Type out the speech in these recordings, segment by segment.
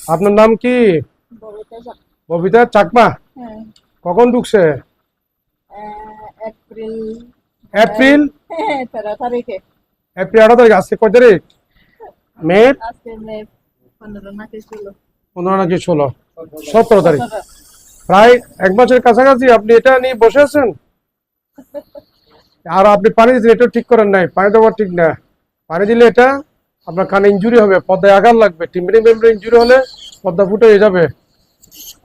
আপনার নাম কি? ববিতা চাকমা? হ্যাঁ। কখন ঢুকছে? এপ্রিল। এপ্রিল? হ্যাঁ, এপ্রিল আঠারো তারিখ আজকে কয় তারিখ? মে? পনেরো নাকি পনেরো নাকি ষোলো? সতেরো তারিখ। প্রায় এক মাসের কাছাকাছি আপনি এটা নিয়ে বসে আছেন? আর আপনি পানি দিচ্ছেন এটা ঠিক করেন নাই। পানি দেওয়া ঠিক না। পানি দিলে এটা আপনার কানে ইঞ্জুরি হবে পদ্মায় আঘাত লাগবে টিমরি মেমরি ইঞ্জুরি হলে পদ্মা ফুটে যাবে।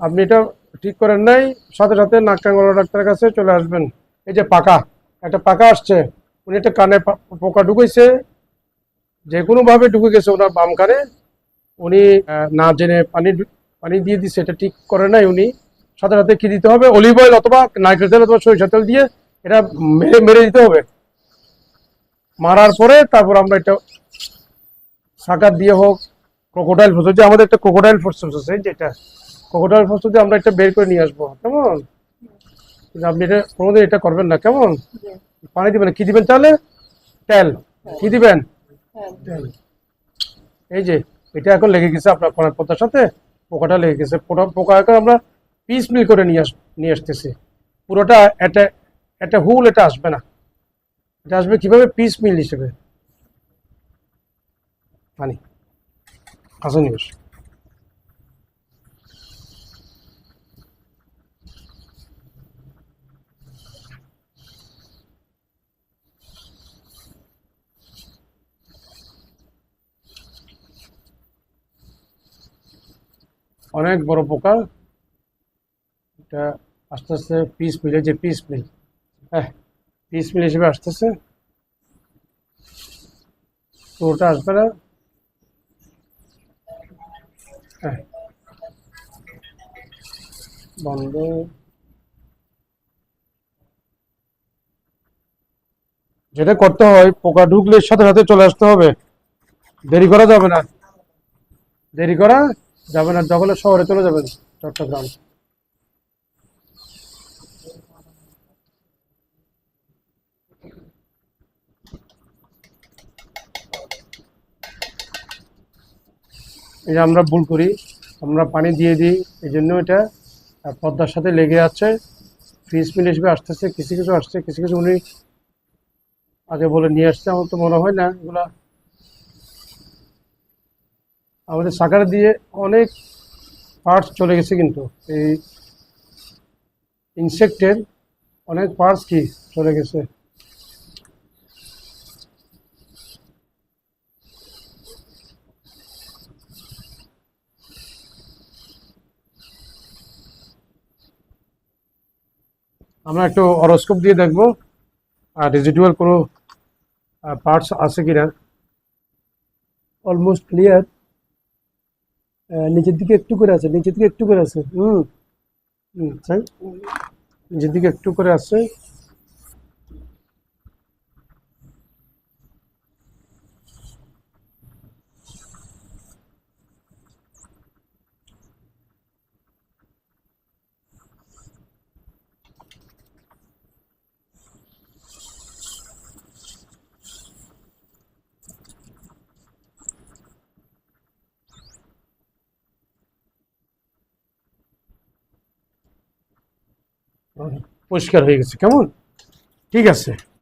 আপনি এটা ঠিক করেন নাই, সাথে সাথে নাক ডাক্তারের কাছে চলে আসবেন। এই যে পাকা একটা পাকা আসছে, উনি একটা কানে পোকা ঢুকেছে যে কোনোভাবে ঢুকে গেছে ওনার বাম কানে। উনি না জেনে পানি পানি দিয়ে দিচ্ছে এটা ঠিক করে নাই উনি। সাথে সাথে কি দিতে হবে? অলিভ অয়েল অথবা নারকেল তেল অথবা সরিষা তেল দিয়ে এটা মেরে মেরে দিতে হবে। মারার পরে তারপর আমরা এটা সাকার দিয়ে হোক ক্রোকোডাইল ফোর্স যে আমাদের একটা ক্রোকোডাইল ফোর্স আছে যেটা ক্রোকোডাইল ফোর্স দিয়ে আমরা এটা বের করে নিয়ে আসব কেমন? আপনি এটা কোনোদিন এটা করবেন না কেমন? জি, পানি দিবেন কি দিবেন তাহলে? তেল। কি দিবেন? হ্যাঁ। এই যে এটা এখন লেগে গেছে আপনার কলার পদ্মার সাথে পোকাটা লেগে গেছে পোকা পোকা এখন আমরা পিস মিল করে নিয়ে আস নিয়ে আসতেছি। পুরোটা একটা একটা হুল এটা আসবে না। এটা আসবে কীভাবে? পিস মিল হিসেবে। আসুন নিবেশ অনেক বড় পোকা এটা আস্তে আস্তে পিস মিলে যে পিস মিল। হ্যাঁ পিস মিল হিসেবে আসতেছে। তো ওটা আসবে না। হ্যাঁ বন্ধ। যেটা করতে হয়, পোকা ঢুকলে সাথে সাথে চলে আসতে হবে। দেরি করা যাবে না। দেরি করা যাবে না যখন শহরে চলে যাবেন, চট্টগ্রাম। যে আমরা ভুল করি, আমরা পানি দিয়ে দিই, এই জন্য এটা পদ্মার সাথে লেগে আছে। ফিস মিল হিসেবে আসতেছে, কিছু কিছু আসছে, কিছু কিছু উনি আগে বলে নিয়ে আসছে, আমার তো মনে হয় না, এগুলা আমাদের সাকার দিয়ে অনেক পার্টস চলে গেছে কিন্তু। এই ইনসেক্টের অনেক পার্টস কি চলে গেছে। আমরা একটু অরস্কোপ দিয়ে দেখব। আর রেজিডুয়াল কোনো পার্টস আছে কিনা? অলমোস্ট ক্লিয়ার নিচের দিকে একটু করে আছে, নিচের দিকে একটু করে আছে। হুম। হুম তাই নিচের দিকে একটু করে আছে। পরিষ্কার হয়ে গেছে। কেমন? ঠিক আছে।